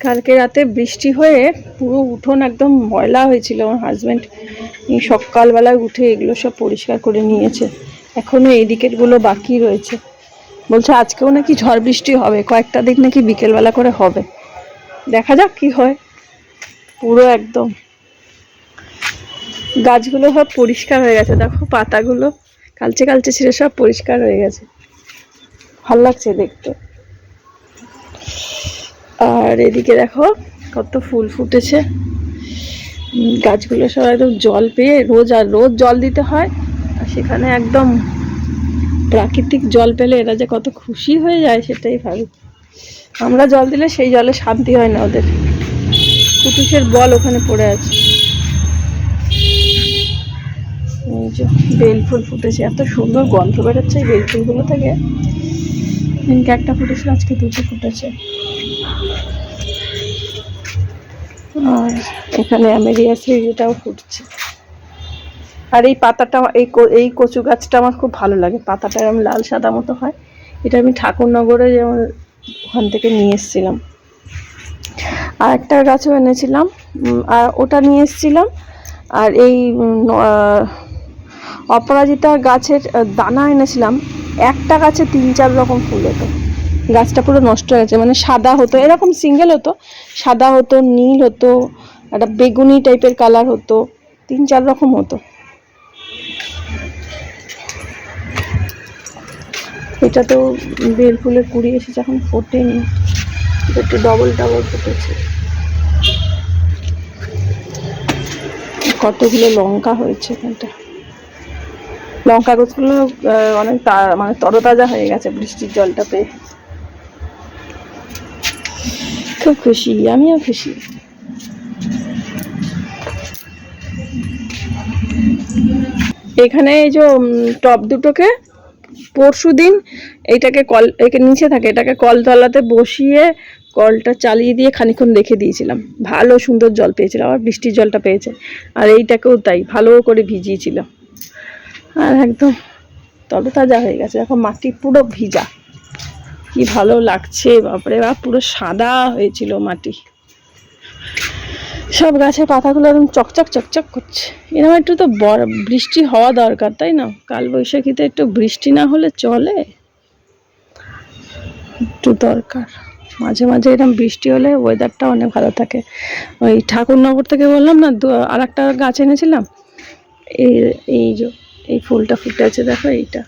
কালকে রাতে বৃষ্টি হয়ে পুরো উঠোন একদম ময়লা হয়েছিল আমার হাজব্যান্ড সকালবেলায় উঠে এগুলো সব পরিষ্কার করে নিয়েছে। এখনও এই দিকেরগুলো বাকি রয়েছে। বলছে, আজকেও নাকি ঝড় বৃষ্টি হবে, কয়েকটা দিক নাকি বিকেলবেলা করে হবে। দেখা যাক কি হয়। পুরো একদম। গাছগুলো সব পরিষ্কার হয়ে গেছে। দেখো পাতাগুলো, কালচে কালচে ছিল সব পরিষ্কার হয়ে গেছে। ভালো লাগছে দেখতে। আর এদিকে দেখো কত ফুল ফুটেছে। গাছগুলো সব একদম জল পেয়ে রোজ আর রোজ জল দিতে হয়। আর সেখানে একদম প্রাকৃতিক জল পেলে এরা যে কত খুশি হয়ে যায় সেটাই ভাবি। আমরা জল দিলে সেই জলে শান্তি হয় না ওদের। কুটুসের বল ওখানে পড়ে আছে। বেল ফুল ফুটেছে, এত সুন্দর গন্ধ বেরোচ্ছে বেল ফুলগুলো থেকে। একটা ফুটেছিল, আজকে দুটো ফুটেছে। আর এখানে আমেরিয়া এটাও ফুটছে। আর এই পাতাটা, এই এই কচু গাছটা আমার খুব ভালো লাগে। পাতাটা এরকম লাল সাদা মতো হয়। এটা আমি ঠাকুরনগরে যেমন ওখান থেকে নিয়ে এসেছিলাম। আর একটা গাছও এনেছিলাম আর ওটা নিয়ে এসেছিলাম। আর এই অপরাজিতা গাছের দানা এনেছিলাম। একটা গাছে তিন চার রকম ফুল হতো। গাছটা পুরো নষ্ট হয়ে গেছে মানে সাদা হতো, এরকম সিঙ্গেল হতো, সাদা হতো, নীল হতো, একটা বেগুনি টাইপের কালার হতো, তিন চার রকম হতো। এটা তো বেল ফুলের কুড়ি এসেছে, এখন ফোটেনি একটু ডবল ডবল ফুটেছে। কতগুলো লঙ্কা হয়েছে এখানটা। লঙ্কা গাছগুলো অনেক মানে তরতাজা হয়ে গেছে, বৃষ্টির জলটা পেয়ে। খুব খুশি, আমিও খুশি। এখানে এই যে টব দুটোকে পরশু দিন এইটাকে কল, একে নিচে থাকে, এটাকে কলতলাতে বসিয়ে কলটা চালিয়ে দিয়ে খানিক্ষণ রেখে দিয়েছিলাম। ভালো সুন্দর জল পেয়েছিলাম আবার বৃষ্টির জলটা পেয়েছে। আর এইটাকেও তাই, ভালো করে ভিজিয়েছিলাম আর একদম তবে তাজা হয়ে গেছে এখন মাটি পুরো ভিজা। কি ভালো লাগছে, বাপরে বাপ, পুরো সাদা হয়েছিল মাটি। সব গাছের পাতাগুলো একদম চকচক চকচক করছে। এরকম একটু তো বৃষ্টি হওয়া দরকার, তাই না? কাল বৈশাখীতে একটু বৃষ্টি না হলে চলে? একটু দরকার। মাঝে মাঝে এরকম বৃষ্টি হলে ওয়েদারটা অনেক ভালো থাকে। ওই ঠাকুরনগর থেকে বললাম না আর একটা গাছ এনেছিলাম। এই এই যে, এই ফুলটা ফুটে আছে, দেখো এইটা।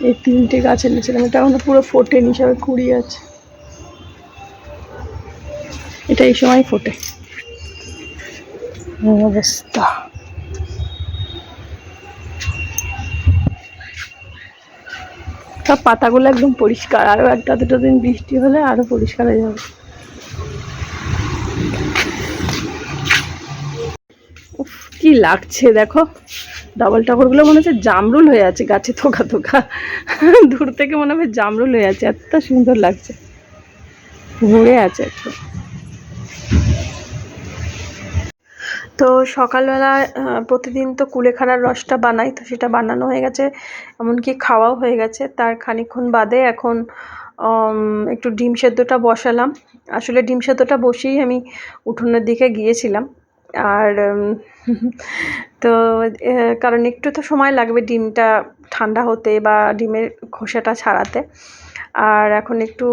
এই তিনটে গাছ এনেছিলাম এটা এখনও পুরো ফোটেনি সবে কুড়ি আছে। এটা এই সময় ফোটে। অবস্থা। সব পাতাগুলো একদম পরিষ্কার। আরও একটা দুটো দিন বৃষ্টি হলে আরও পরিষ্কার হয়ে যাবে। উফ, কি লাগছে, দেখো। ডবল টাবলগুলো মনে হচ্ছে জামরুল হয়ে আছে, গাছে থোকা থোকা। দূর থেকে মনে হবে জামরুল হয়ে আছে, এত সুন্দর লাগছে। ভরে আছে একটু তো সকালবেলা প্রতিদিন তো কুলেখাড়ার রসটা বানাই, তো সেটা বানানো হয়ে গেছে, এমনকি খাওয়াও হয়ে গেছে। তার খানিকক্ষণ বাদে এখন একটু ডিম সেদ্ধটা বসালাম। আসলে ডিম সেদ্ধটা বসেই আমি উঠোনের দিকে গিয়েছিলাম। আর তো কারণ একটু তো সময় লাগবে ডিমটা ঠান্ডা হতে বা ডিমের খোসাটা ছাড়াতে। আর এখন একটু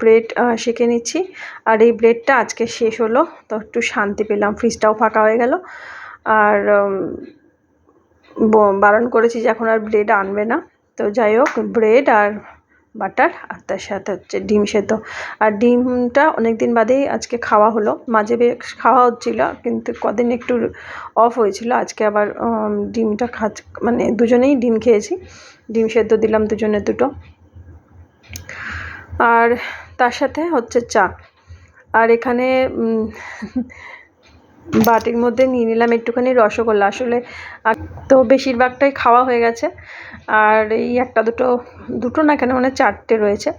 ব্রেড সেঁকে নিচ্ছি। আর এই ব্রেডটা আজকে শেষ হলো, তো একটু শান্তি পেলাম, ফ্রিজটাও ফাঁকা হয়ে গেল। আর বারণ করেছি যে এখন আর ব্রেড আনবে না। তো যাই হোক, ব্রেড আর বাটার আর তার সাথে হচ্ছে ডিম সেদ্ধ। আর ডিমটা অনেক দিন বাদেই আজকে খাওয়া হলো। মাঝে বেশ খাওয়া হচ্ছিল, কিন্তু কদিন একটু অফ হয়েছিল। আজকে আবার ডিমটা খাচ মানে দুজনেই ডিম খেয়েছি। ডিম সেদ্ধ দিলাম দুজনে দুটো। আর তার সাথে হচ্ছে চা। আর এখানে বাটির মধ্যে নিয়ে নিলাম একটুখানি রসগোল্লা। আসলে তো বেশিরভাগটাই খাওয়া হয়ে গেছে। আর এই একটা দুটো দুটো না কেন মানে চারটে রয়েছে।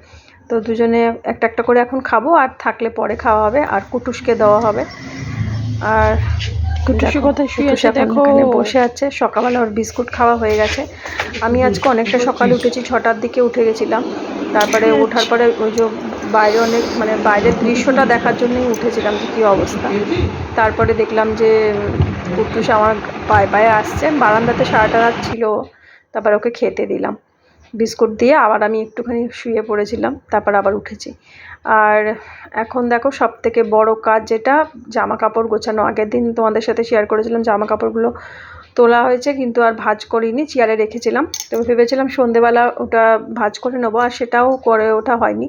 তো দুজনে একটা একটা করে এখন খাব। আর থাকলে পরে খাওয়া হবে। আর কুটুসকে দেওয়া হবে। আর কুটুসি দেখো, বসে আছে। সকালবেলা ওর বিস্কুট খাওয়া হয়ে গেছে। আমি আজকে অনেকটা সকালে উঠেছি ছটার দিকে উঠে গেছিলাম। তারপরে ওঠার পরে ওই যে বাইরে অনেক মানে বাইরের দৃশ্যটা দেখার জন্যই উঠেছিলাম যে কী অবস্থা। তারপরে দেখলাম যে কুটুস আমার পায়ে পায়ে আসছে। বারান্দাতে সারাটা রাত ছিল। তারপর ওকে খেতে দিলাম। বিস্কুট দিয়ে আবার আমি একটুখানি শুয়ে পড়েছিলাম। তারপর আবার উঠেছি। আর এখন দেখো সব থেকে বড় কাজ যেটা জামা কাপড় গোছানো। আগের দিন তোমাদের সাথে শেয়ার করেছিলাম জামা কাপড়গুলো তোলা হয়েছে, কিন্তু আর ভাজ করিনি, চেয়ারে রেখেছিলাম। তো ভেবেছিলাম সন্ধেবেলা ওটা ভাজ করে নেব, আর সেটাও করে ওঠা হয়নি।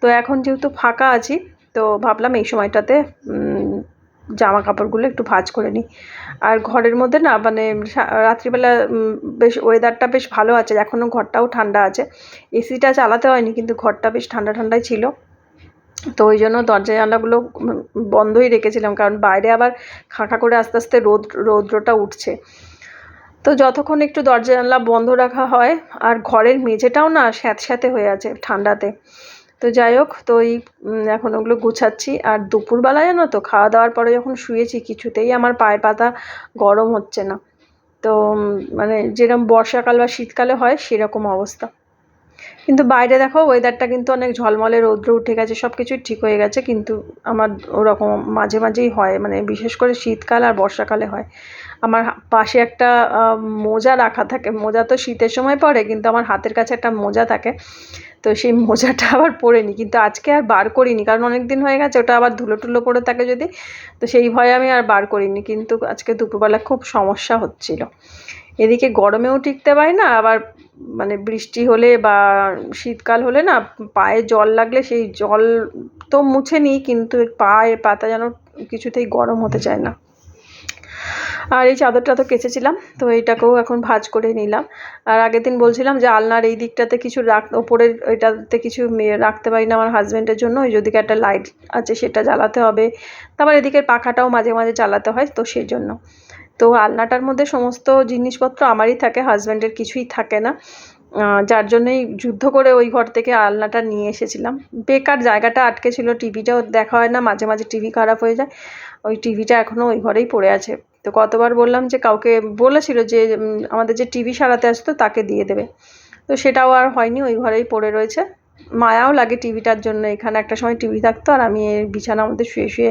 তো এখন যেহেতু ফাঁকা আছি, তো ভাবলাম এই সময়টাতে জামা কাপড়গুলো একটু ভাজ করে নিই। আর ঘরের মধ্যে না মানে রাত্রিবেলা বেশ ওয়েদারটা বেশ ভালো আছে। এখনও ঘরটাও ঠান্ডা আছে। এসিটা চালাতে হয়নি, কিন্তু ঘরটা বেশ ঠান্ডা ঠান্ডাই ছিল। তো ওই জন্য দরজা জানলাগুলো বন্ধই রেখেছিলাম, কারণ বাইরে আবার খাঁকা করে আস্তে আস্তে রোদ, রৌদ্রটা উঠছে। তো যতক্ষণ একটু দরজা জানলা বন্ধ রাখা হয়, আর ঘরের মেঝেটাও না স্যাঁতস্যাঁতে হয়ে আছে ঠান্ডাতে। তো যাই হোক, তো এই এখন ওগুলো গুছাচ্ছি, আর দুপুরবেলা জানো তো, খাওয়া দাওয়ার পরে যখন শুয়েছি, কিছুতেই আমার পায়ে পাতা গরম হচ্ছে না। তো মানে যেরকম বর্ষাকাল বা শীতকালে হয়, সেরকম অবস্থা। কিন্তু বাইরে দেখো ওয়েদারটা কিন্তু অনেক ঝলমলে, রৌদ্র উঠে গেছে সব কিছুই ঠিক হয়ে গেছে, কিন্তু আমার ওরকম মাঝে মাঝেই হয় মানে বিশেষ করে শীতকাল আর বর্ষাকালে হয়। আমার পাশে একটা মোজা রাখা থাকে, মোজা তো শীতের সময় পরে, কিন্তু আমার হাতের কাছে একটা মোজা থাকে, তো সেই মোজাটা আবার পরিনি কিন্তু আজকে আর বার করিনি, কারণ অনেক দিন হয়ে গেছে, ওটা আবার ধুলো টুলো পড়ে থাকে যদি, তো সেই ভয়ে আমি আর বার করিনি, কিন্তু আজকে দুপুরবেলা খুব সমস্যা হচ্ছিল। এদিকে গরমেও টিকতে পারি না, আবার মানে বৃষ্টি হলে বা শীতকাল হলে না পায়ে জল লাগলে সেই জল তো মুছে নিই, কিন্তু পায়ে পাতা যেন কিছুতেই গরম হতে চায় না। আর এই চাদরটা তো কেচেছিলাম, তো এইটাকেও এখন ভাঁজ করে নিলাম। আর আগের দিন বলছিলাম যে আলনার এই দিকটাতে কিছু রাখ, ওপরের ওইটাতে কিছু রাখতে পারি না আমার হাজব্যান্ডের জন্য, ওই যদি একটা লাইট আছে সেটা জ্বালাতে হবে। তারপর এদিকের পাখাটাও মাঝে মাঝে চালাতে হয়, তো সেই জন্য। তো আলনাটার মধ্যে সমস্ত জিনিসপত্র আমারই থাকে হাজব্যান্ডের কিছুই থাকে না। যার জন্যই যুদ্ধ করে ওই ঘর থেকে আলনাটা নিয়ে এসেছিলাম। বেকার জায়গাটা আটকে ছিল, টিভিটাও দেখা হয় না, মাঝে মাঝে টিভি খারাপ হয়ে যায়। ওই টিভিটা এখনও ওই ঘরেই পড়ে আছে। তো কতবার বললাম যে কাউকে বলেছিল যে আমাদের যে টিভি সারাতে আসতো তাকে দিয়ে দেবে। তো সেটাও আর হয়নি, ওই ঘরেই পড়ে রয়েছে। মায়াও লাগে টিভিটার জন্য। এখানে একটা সময় টিভি থাকতো আর আমি এই বিছানার মধ্যে শুয়ে শুয়ে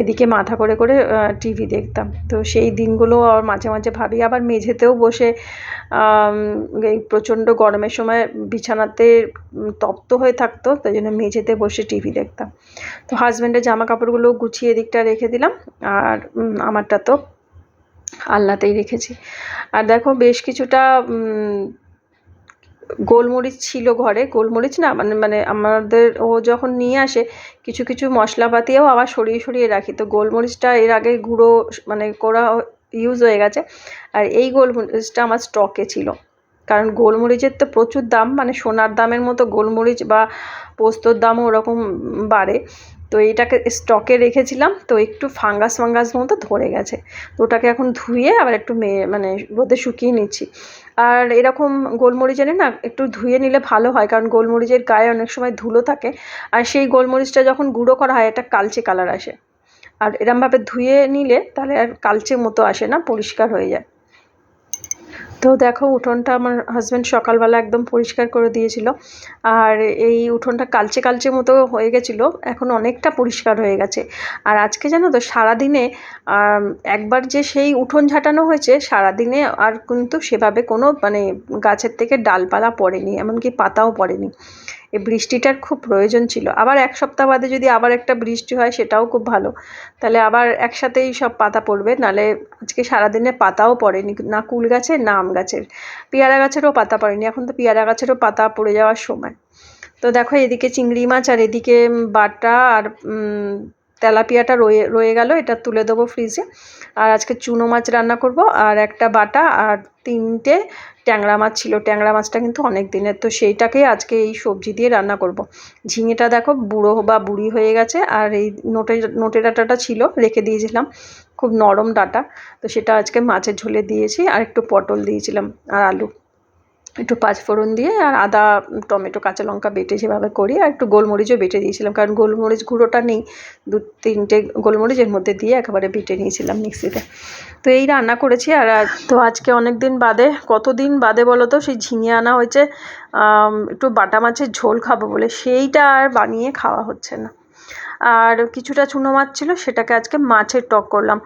এদিকে মাথা করে করে টিভি দেখতাম। তো সেই দিনগুলো আর মাঝে মাঝে ভাবি, আবার মেঝেতেও বসে এই প্রচণ্ড গরমের সময় বিছানাতে তপ্ত হয়ে থাকতো, তাই জন্য মেঝেতে বসে টিভি দেখতাম। তো হাজব্যান্ডের জামা কাপড়গুলো গুছিয়ে এদিকটা রেখে দিলাম আর আমারটা তো আল্লাতেই রেখেছি। আর দেখো বেশ কিছুটা গোলমরিচ ছিল ঘরে, গোলমরিচ না মানে মানে আমাদের ও যখন নিয়ে আসে, কিছু কিছু মশলাপাতিও আবার সরিয়ে সরিয়ে রাখি। তো গোলমরিচটা এর আগে গুঁড়ো মানে করা ইউজ হয়ে গেছে। আর এই গোলমরিচটা আমার স্টকে ছিল। কারণ গোলমরিচের তো প্রচুর দাম মানে সোনার দামের মতো গোলমরিচ বা পোস্তর দামও ওরকম বাড়ে। তো এইটাকে স্টকে রেখেছিলাম, তো একটু ফাঙ্গাস ফাঙ্গাস মতো ধরে গেছে। তো ওটাকে এখন ধুয়ে আবার একটু মানে রোদে শুকিয়ে নিচ্ছি। আর এরকম গোলমরিচ এনে না একটু ধুয়ে নিলে ভালো হয়, কারণ গোলমরিচের গায়ে অনেক সময় ধুলো থাকে। আর সেই গোলমরিচটা যখন গুঁড়ো করা হয়, একটা কালচে কালার আসে। আর এরমভাবে ধুয়ে নিলে তাহলে আর কালচে মতো আসে না, পরিষ্কার হয়ে যায়। তো দেখো উঠোনটা আমার হাজব্যান্ড সকালবেলা একদম পরিষ্কার করে দিয়েছিল। আর এই উঠোনটা কালচে কালচে মতো হয়ে গেছিল, এখন অনেকটা পরিষ্কার হয়ে গেছে। আর আজকে জানো তো সারাদিনে একবার যে সেই উঠোন ঝাঁটানো হয়েছে, সারাদিনে আর কিন্তু সেভাবে কোনো মানে গাছের থেকে ডালপালা পড়েনি, এমনকি পাতাও পড়েনি। এই বৃষ্টিটার খুব প্রয়োজন ছিল। আবার এক সপ্তাহ বাদে যদি আবার একটা বৃষ্টি হয়, সেটাও খুব ভালো। তাহলে আবার একসাথেই সব পাতা পড়বে। নালে আজকে সারাদিনে পাতাও পড়েনি। না কুল গাছের, না আম গাছের। পেয়ারা গাছেরও পাতা পড়েনি। এখন তো পেয়ারা গাছেরও পাতা পড়ে যাওয়ার সময়। তো দেখো, এদিকে চিংড়ি মাছ আর এদিকে বাটা আর তেলাপিয়াটা রয়ে রয়ে গেল, এটা তুলে দেবো ফ্রিজে আর আজকে চুনো মাছ রান্না করব, আর একটা বাটা আর তিনটে ট্যাংরা মাছ ছিল। ট্যাংরা মাছটা কিন্তু অনেক দিনের, তো সেইটাকেই আজকে এই সবজি দিয়ে রান্না করব। ঝিঙেটা দেখো বুড়ো বা বুড়ি হয়ে গেছে, আর এই নোটে নোটে ডাঁটাটা ছিল, রেখে দিয়েছিলাম। খুব নরম ডাঁটা, তো সেটা আজকে মাছের ঝোলে দিয়েছি, আর একটু পটল দিয়েছিলাম, আর আলু। একটু পাঁচফোড়ন দিয়ে আর আদা, টমেটো, কাঁচা লঙ্কা বেটে যেভাবে করি আর একটু গোলমরিচও বেটে দিয়েছিলাম। কারণ গোলমরিচ গুঁড়োটা নেই, দু তিনটে গোলমরিচ এর মধ্যে দিয়ে একেবারে বেটে নিয়েছিলাম মিক্সিতে। তো এই রান্না করেছি আর তো আজকে অনেক দিন বাদে, কতদিন বাদে বলো তো, সেই ঝিঙে আনা হয়েছে একটু বাটা মাছের ঝোল খাব বলে, সেইটা আর বানিয়ে খাওয়া হচ্ছে না। আর কিছুটা চুনো মাছ ছিল, সেটাকে আজকে মাছের টক করলাম।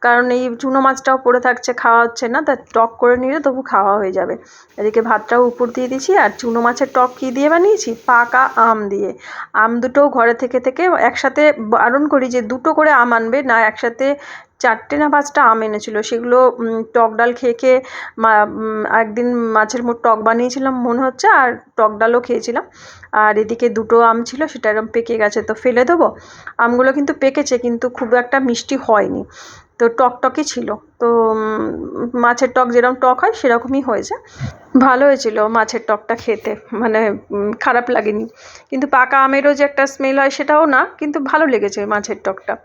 কারণ এই চুনো মাছটাও পড়ে থাকছে, খাওয়া হচ্ছে না, তা টক করে নিলে তবু খাওয়া হয়ে যাবে। এদিকে ভাতটাও উপর দিয়ে দিয়েছি, আর চুনো মাছের টক কী দিয়ে বানিয়েছি? পাকা আম দিয়ে। আম দুটোও ঘরে থেকে থেকে একসাথে বারণ করি যে দুটো করে আম আনবে, না একসাথে চারটে না পাঁচটা আম এনেছিল। সেগুলো টক ডাল খেয়ে খেয়ে মা- একদিন মাছের মোট টক বানিয়েছিলাম মনে হচ্ছে, আর টক ডালও খেয়েছিলাম। আর এদিকে দুটো আম ছিল, সেটা এরকম পেকে গেছে। তো ফেলে দেবো? আমগুলো কিন্তু পেকেছে, কিন্তু খুব একটা মিষ্টি হয়নি। তো টকটকই ছিল। তো মাছের টক যেরকম টক হয়, সেরকমই হয়েছে। ভালো হয়েছিল মাছের টকটা খেতে। মানে খারাপ লাগেনি। কিন্তু পাকা আমেরও যে একটা স্মেল হয়, সেটাও না, কিন্তু ভালো লেগেছে মাছের টকটা।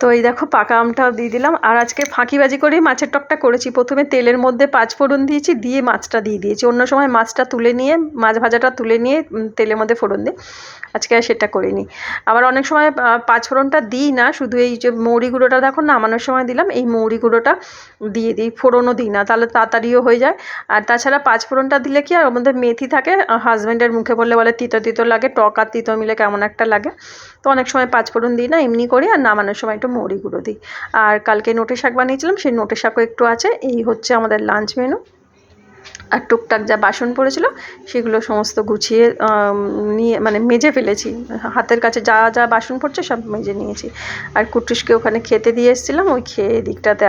তো এই দেখো পাকা আমটাও দিয়ে দিলাম। আর আজকে ফাঁকিবাজি করেই মাছের টকটা করেছি। প্রথমে তেলের মধ্যে পাঁচ ফোড়ন দিয়েছি, দিয়ে মাছটা দিয়ে দিয়েছি। অন্য সময় মাছটা তুলে নিয়ে, মাছ ভাজাটা তুলে নিয়ে তেলের মধ্যে ফোড়ন দিই আজকে আর সেটা করিনি। আবার অনেক সময় পাঁচ ফোড়নটা দিই না, শুধু এই যে মৌরি গুঁড়োটা দেখো নামানোর সময় দিলাম, এই মৌরি গুঁড়োটা দিয়ে দিই, ফোড়নও দিই না, তাহলে তাড়াতাড়িও হয়ে যায়। আর তাছাড়া পাঁচ ফোড়নটা দিলে কি আর মধ্যে মেথি থাকে হাজব্যান্ডের মুখে বললে বলে তিতো তিতো লাগে, টক আর তিতো মিলে কেমন একটা লাগে। তো অনেক সময় পাঁচ ফোড়ন দিই না, এমনি করি আর নামানোর সময় একটু মৌরি গুঁড়ো দিই। আর কালকে নোটে শাক বানিয়েছিলাম, সেই নোটে শাকও একটু আছে, এই হচ্ছে আমাদের লাঞ্চ মেনু আর টুকটাক যা বাসন পড়েছিল, সেগুলো সমস্ত গুছিয়ে নিয়ে মানে মেজে ফেলেছি। হাতের কাছে যা যা বাসন পড়ছে সব মেজে নিয়েছি। আর কুটুসকে ওখানে খেতে দিয়ে এসেছিলাম, ওই খেয়ে দিকটাতে